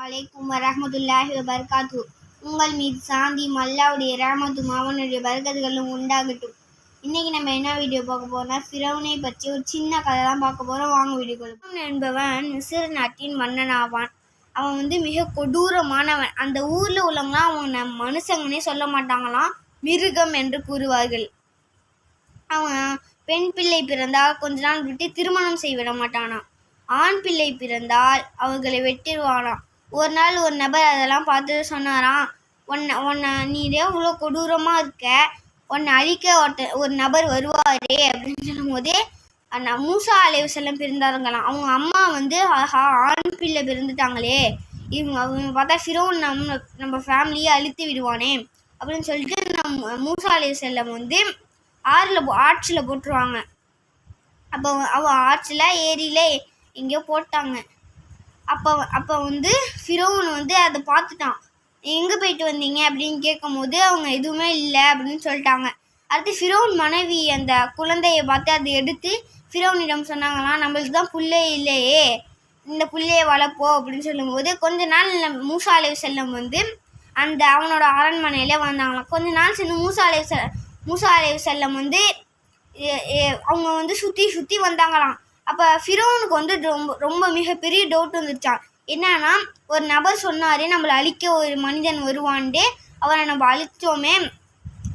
வலைக்கும் வரஹமத்துல்லாஹி வபர்காத்து உங்கள் மீது சாந்தி மல்லாவுடைய ரஹமத்தும் அவனுடைய பரக்கத்துகளும் உண்டாகட்டும். இன்னைக்கு நம்ம என்ன வீடியோ பார்க்க போறோம்னா ஃபிரௌனை பற்றி ஒரு சின்ன கதை தான் பார்க்க போறோம். வாங்க வீடியோ என்பவன் மிஸ்ர் நாட்டின் மன்னன் ஆவான் அவன் வந்து மிக கொடூரமானவன். அந்த ஊர்ல உள்ளவங்களாம் அவனை மனுஷங்கனே சொல்ல மாட்டாங்களாம். மிருகம் என்று கூறுவார்கள். அவன் பெண் பிள்ளை பிறந்தால் கொஞ்ச நாள் விட்டு திருமணம் செய்விட மாட்டானாம். ஆண் பிள்ளை பிறந்தால் அவர்களை வெட்டிடுவானாம். ஒரு நாள் ஒரு நபர் அதெல்லாம் பார்த்து சொன்னாராம். உன்னை உன்னை நீரே இவ்வளோ கொடூரமாக இருக்க? உன்னை அழிக்க ஒருத்த ஒரு நபர் வருவாரே அப்படின்னு சொல்லும்போது அந்த மூசா அலைவு செல்லம் பிறந்தாருங்களாம் அவங்க அம்மா வந்து ஆஹா ஆண் பிள்ளை பிறந்துட்டாங்களே. இவங்க அவங்க பார்த்தா ஃபிரோன் நம்ம நம்ம ஃபேமிலியை அழித்து விடுவானே அப்படின்னு சொல்லிட்டு நம்ம மூசா அலைவு செல்லம் வந்து ஆறில் போ ஆற்றில் போட்டுருவாங்க. அப்போ அவள் ஆற்றில் ஏரியில் எங்கேயோ போட்டாங்க. அப்போ அப்போ வந்து ஃபிரோன் வந்து அதை பார்த்துட்டான். எங்கே போயிட்டு வந்தீங்க? அப்படின்னு கேட்கும்போது அவங்க எதுவுமே இல்லை அப்படின்னு சொல்லிட்டாங்க. அடுத்து ஃபிரோன் மனைவி அந்த குழந்தையை பார்த்து அதை எடுத்து ஃபிரோனிடம் சொன்னாங்களாம் நம்மளுக்கு தான் புள்ளே இல்லையே இந்த புள்ளையை வளர்ப்போம் அப்படின்னு சொல்லும்போது கொஞ்ச நாள் நம்ம மூசா செல்லம் வந்து அந்த அவனோட அரண்மனையில் வந்தாங்களாம். கொஞ்ச நாள் சேர்ந்து மூசா செ மூசா செல்லம் வந்து அவங்க வந்து சுற்றி சுற்றி வந்தாங்களாம். அப்போ ஃபிரோனுக்கு வந்து ரொம்ப ரொம்ப மிகப்பெரிய டவுட் வந்துருச்சான் என்னன்னா ஒரு நபர் சொன்னாரே நம்மளை அழிக்க ஒரு மனிதன் வருவான்ட்டு அவனை நம்ம அழித்தோமே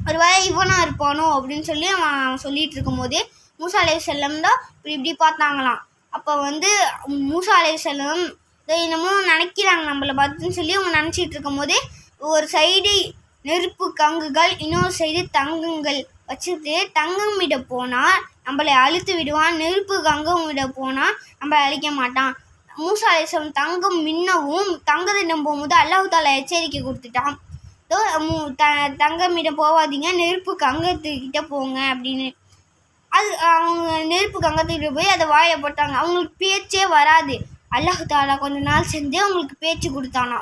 ஒரு வேலை இவனாக இருப்பானோ அப்படின்னு சொல்லி அவன் சொல்லிகிட்டு சொல்லிட்டு இருக்கும்போதே மூசா அலைஹி செல்லம் தான் இப்படி இப்படி பார்த்தாங்களாம். அப்போ வந்து மூசா அலைஹி செல்லம் என்னமோ நினைக்கிறாங்க நம்மளை பார்த்துன்னு சொல்லி அவங்க நினச்சிட்டு இருக்கும்போதே ஒரு சைடு நெருப்பு கங்குகள் இன்னொரு சைடு தங்குங்கள் வச்சுட்டு தங்கம் விட போனால் நம்மளை அழுத்து விடுவான் நெருப்பு கங்கம் விட போனால் நம்மளை அழிக்க மாட்டான். மூசா அலிஸ்லாம் தங்கம் மின்னவும் தங்கத்தை நம்பும் போது அல்லாஹு தாலா எச்சரிக்கை கொடுத்துட்டான். இதோ த த தங்கமிடம் போகாதீங்க நெருப்பு கங்கத்துக்கிட்ட போங்க அப்படின்னு. அது அவங்க நெருப்பு கங்கத்துக்கிட்ட போய் அதை வாயை போட்டாங்க. அவங்களுக்கு பேச்சே வராது. அல்லாஹு தாலா கொஞ்ச நாள் செஞ்சு அவங்களுக்கு பேச்சு கொடுத்தானா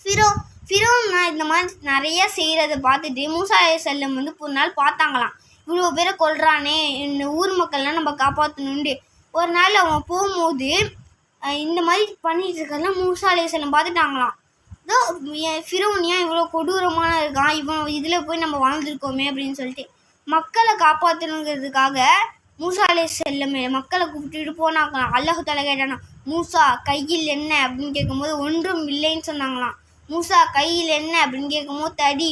ஃபிரோ ஃபிரோன்னா இந்த மாதிரி நிறைய செய்கிறத பார்த்துட்டு மூசா செல்லம் வந்து ஒரு நாள் பார்த்தாங்களாம். இவ்வளோ பேரை கொள்றானே இந்த ஊர் மக்கள்லாம் நம்ம காப்பாற்றணுன்ட்டு ஒரு நாள் அவன் போகும்போது இந்த மாதிரி பண்ணிட்டு இருக்கறதெல்லாம் மூசா செல்லம் பார்த்துட்டாங்களாம். இதோ ஃபிரோன் ஏன் இவ்வளோ கொடூரமான இருக்கான்? இவன் இதில் போய் நம்ம வாழ்ந்துருக்கோமே அப்படின்னு சொல்லிட்டு மக்களை காப்பாற்றணுங்கிறதுக்காக மூசா செல்லமே மக்களை கூப்பிட்டுட்டு போனாங்களாம். அல்லாஹு தலை கேட்டானா மூசா கையில் என்ன? அப்படின்னு கேட்கும்போது ஒன்றும் இல்லைன்னு சொன்னாங்களாம். மூசா கையில் என்ன? அப்படின்னு கேட்கும்போது தடி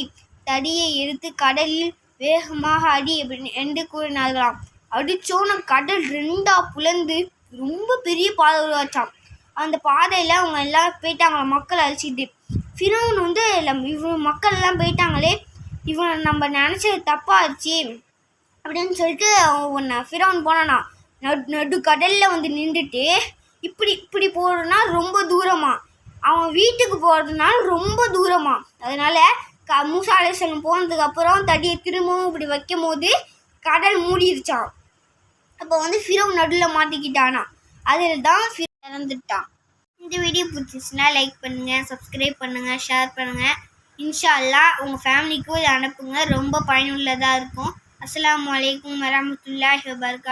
தடியை எடுத்து கடலில் வேகமாக அடி அப்படின்னு என்று கூறினார்களாம். அடிச்சோன கடல் ரெண்டா புலந்து ரொம்ப பெரிய பாதை உருவாச்சான் அந்த பாதையில் அவங்க எல்லாம் போயிட்டாங்களாம் மக்கள் அழிச்சிட்டு. ஃபிரோன் வந்து இவன் மக்கள் எல்லாம் போயிட்டாங்களே. இவன் நம்ம நினச்சது தப்பாச்சு. அப்படின்னு சொல்லிட்டு அவன் ஃபிரோன் போனானா நடு நடு கடலில் வந்து நின்றுட்டு இப்படி இப்படி போகிறோன்னா ரொம்ப தூரமாக அவன் வீட்டுக்கு போகிறதுனால ரொம்ப தூரமா. அதனால க மூசா அலிஸ்லம் போனதுக்கப்புறம் தடியை திரும்பவும் இப்படி வைக்கும் போது கடல் மூடிடுச்சான் அப்போ வந்து ஃபிரோன் நடுவில் மாட்டிக்கிட்டானா. அதில் தான் ஃபிரோ இறந்துட்டான். இந்த வீடியோ பிடிச்சிச்சுன்னா லைக் பண்ணுங்கள் சப்ஸ்கிரைப் பண்ணுங்கள் ஷேர் பண்ணுங்கள் இன்ஷா அல்லாஹ் உங்கள் ஃபேமிலிக்கும் இதை அனுப்புங்க. ரொம்ப பயனுள்ளதாக இருக்கும். அஸ்லாம் அலைக்கும் வரமத்துல்லாஹி வபரகாத்துஹு